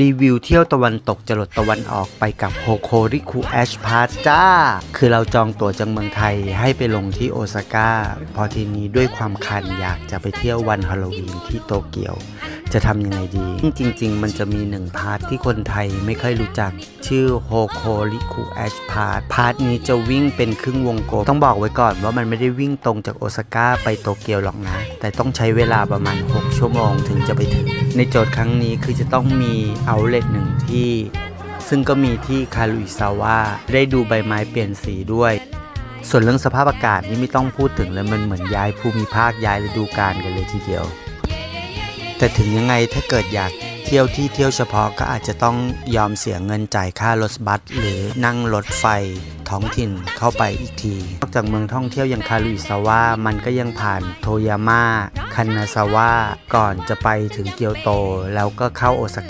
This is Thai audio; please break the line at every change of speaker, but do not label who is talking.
รีวิวเที่ยวตะวันตกจรดตะวันออกไปกับโฮโคริคุแอชพาสจ้า คือเราจองตั๋วจากเมืองไทยให้ไปลงที่โอซาก้า พอทีนี้ด้วยความคันอยากจะไปเที่ยววันฮาโลวีนที่โตเกียว จะทำยังไงดี จริง ๆ มันจะมีหนึ่งพาร์ทที่คนไทยไม่ค่อยรู้จัก ชื่อโฮโคริคุแอชพาร์ทพาร์ทนี้จะวิ่งเป็นครึ่งวงกลม ต้องบอกไว้ก่อนว่ามันไม่ได้วิ่งตรงจากโอซาก้าไปโตเกียวหรอกนะ แต่ต้องใช้เวลาประมาณ 6 ชั่วโมงถึงจะไปถึง ในโจทย์ครั้งนี้คือจะต้องมีเอาเลทหนึ่งที่ ซึ่งก็มีที่คารุอิซาวะได้ดูใบไม้เปลี่ยนสีด้วยส่วนเรื่องสภาพอากาศนี่ไม่ต้องพูดถึงเลยมันเหมือนย้ายภูมิภาคย้ายฤดูกาลกันเลยทีเดียว แต่ถึงยังไงถ้าเกิดอยากเที่ยวที่เที่ยวเฉพาะก็อาจจะต้องยอมเสียเงินจ่ายค่ารถบัสหรือนั่งรถไฟท้องถิ่นเข้าไปอีกที นอกจากเมืองท่องเที่ยวอย่างคารุอิซาวะมันก็ยังผ่านโทยาม่าคันนาซาวะก่อนจะไปถึงเกียวโต แล้วก็เข้าโอซาก้า